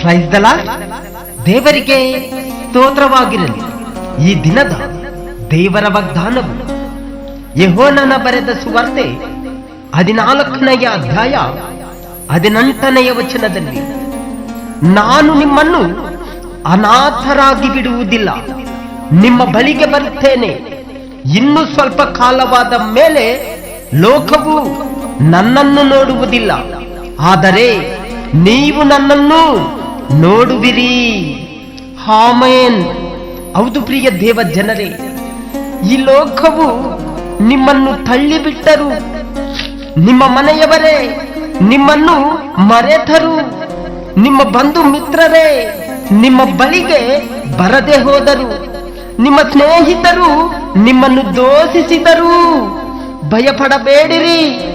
ಪ್ರೈಸ್ದಲ ದೇವರಿಗೆ ಸ್ತೋತ್ರವಾಗಿರಲಿ. ಈ ದಿನದ ದೇವರ ವಾಗ್ದಾನವು ಯಹೋನನ ಬರೆದ ಸುವಾರ್ತೆ ಹದಿನಾಲ್ಕನೆಯ ಅಧ್ಯಾಯ ಹದಿನೆಂಟನೆಯ ವಚನದಲ್ಲಿ, ನಾನು ನಿಮ್ಮನ್ನು ಅನಾಥರಾಗಿ ಬಿಡುವುದಿಲ್ಲ. ನಿಮ್ಮ ಬಳಿಗೆ ಬರುತ್ತೇನೆ. ಇನ್ನು ಸ್ವಲ್ಪ ಕಾಲವಾದ ಮೇಲೆ ಲೋಕವು ನನ್ನನ್ನು ನೋಡುವುದಿಲ್ಲ. ಆದರೆ ನೀವು ನನ್ನನ್ನು ನೋಡುವಿರಿ. ಹಾಮೇನ್ ಹೌದು ಪ್ರಿಯ ದೇವ ಜನರೇ ಈ ಲೋಕವು ನಿಮ್ಮನ್ನು ತಳ್ಳಿಬಿಟ್ಟರು. ನಿಮ್ಮ ಮನೆಯವರೇ, ನಿಮ್ಮನ್ನು ಮರೆತರು. ನಿಮ್ಮ ಬಂಧು ಮಿತ್ರರೇ, ನಿಮ್ಮ ಬಳಿಗೆ ಬರದೆ ಹೋದರು. ನಿಮ್ಮ ಸ್ನೇಹಿತರು ನಿಮ್ಮನ್ನು ದೋಷಿಸಿದರು. ಭಯಪಡಬೇಡಿರಿ.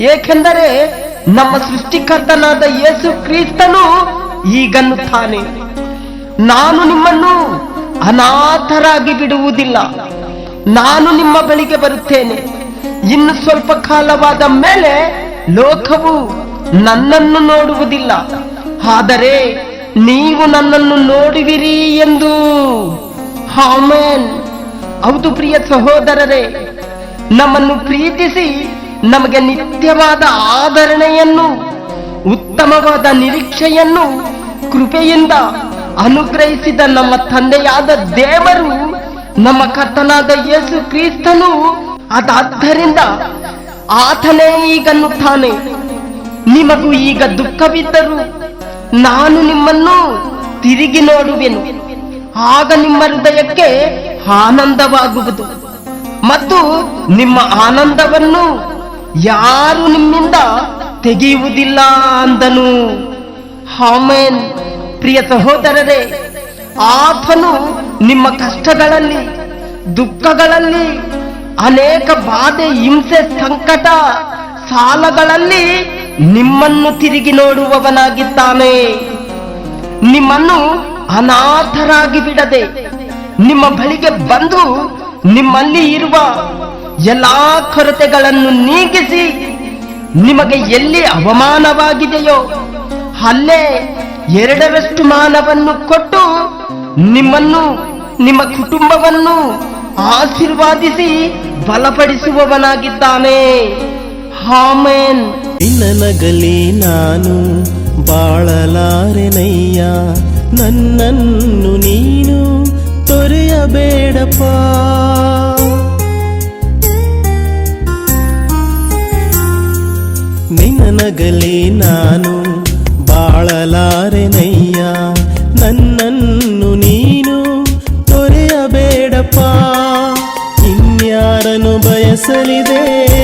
ಏಕೆಂದರೆ ನಮ್ಮ ಸೃಷ್ಟಿಕರ್ತನಾದ ಯೇಸು ಕ್ರಿಸ್ತನು ಈಗನ್ನುತ್ತಾನೆ ನಾನು ನಿಮ್ಮನ್ನು ಅನಾಥರಾಗಿ ಬಿಡುವುದಿಲ್ಲ. ನಾನು ನಿಮ್ಮ ಬಳಿಗೆ ಬರುತ್ತೇನೆ. ಇನ್ನು ಸ್ವಲ್ಪ ಕಾಲವಾದ ಮೇಲೆ ಲೋಕವು ನನ್ನನ್ನು ನೋಡುವುದಿಲ್ಲ. ಆದರೆ ನೀವು ನನ್ನನ್ನು ನೋಡುವಿರಿ ಎಂದು. ಹೌದು ಪ್ರಿಯ ಸಹೋದರರೇ, ನಮ್ಮನ್ನು ಪ್ರೀತಿಸಿ ನಮಗೆ ನಿತ್ಯವಾದ ಆದರಣೆಯನ್ನು ಉತ್ತಮವಾದ ನಿರೀಕ್ಷೆಯನ್ನು, ಕೃಪೆಯಿಂದ ಅನುಗ್ರಹಿಸಿದ ನಮ್ಮ ತಂದೆಯಾದ ದೇವರು, ನಮ್ಮ ಕರ್ತನಾದ ಯೇಸು ಕ್ರಿಸ್ತನು. ಅದಾದ್ದರಿಂದ ಆತನೇ ಈಗನ್ನುತ್ತಾನೆ ನಿಮಗೂ ಈಗ ದುಃಖವಿದ್ದರು ನಾನು ನಿಮ್ಮನ್ನು ತಿರುಗಿ ನೋಡುವೆನು. ಆಗ ನಿಮ್ಮ ಹೃದಯಕ್ಕೆ ಆನಂದವಾಗುವುದು ಮತ್ತು ನಿಮ್ಮ ಆನಂದವನ್ನು ಯಾರು ನಿಮ್ಮಿಂದ ತೆಗೆಯುವುದಿಲ್ಲ ಅಂದನು. ಹಾಮೇನ್ ಪ್ರಿಯ ಸಹೋದರರೇ, ಆತನು ನಿಮ್ಮ ಕಷ್ಟಗಳಲ್ಲಿ, ದುಃಖಗಳಲ್ಲಿ, ಅನೇಕ ಬಾಧೆ, ಹಿಂಸೆ, ಸಂಕಟ, ಸಾಲಗಳಲ್ಲಿ ನಿಮ್ಮನ್ನು ತಿರುಗಿ ನೋಡುವವನಾಗಿದ್ದಾನೆ. ನಿಮ್ಮನ್ನು ಅನಾಥರಾಗಿ ಬಿಡದೆ ನಿಮ್ಮ ಬಳಿಗೆ ಬಂದು ನಿಮ್ಮಲ್ಲಿ ಇರುವ ಎಲ್ಲಾ ಕೊರತೆಗಳನ್ನು ನೀಗಿಸಿ ನಿಮಗೆ ಎಲ್ಲಿ ಅವಮಾನವಾಗಿದೆಯೋ ಅಲ್ಲೇ ಎರಡರಷ್ಟು ಮಾನವನ್ನು ಕೊಟ್ಟು ನಿಮ್ಮನ್ನು, ನಿಮ್ಮ ಕುಟುಂಬವನ್ನು ಆಶೀರ್ವಾದಿಸಿ ಬಲಪಡಿಸುವವನಾಗಿದ್ದಾನೆ. ಹಾಮೇನ್ ನಿನ್ನನಗಲಿ ನಾನು ಬಾಳಲಾರೆನಯ್ಯ, ನನ್ನನ್ನು ನೀನು ತೊರೆಯಬೇಡಪ್ಪ. ನಿನ್ನನಗಲಿ ನಾನು ಬಾಳಲಾರೆನಯ್ಯ ನನ್ನನ್ನು ನೀನು ತೊರೆಯಬೇಡಪ್ಪ. ಇನ್ಯಾರನು ಬಯಸಲಿದೆ?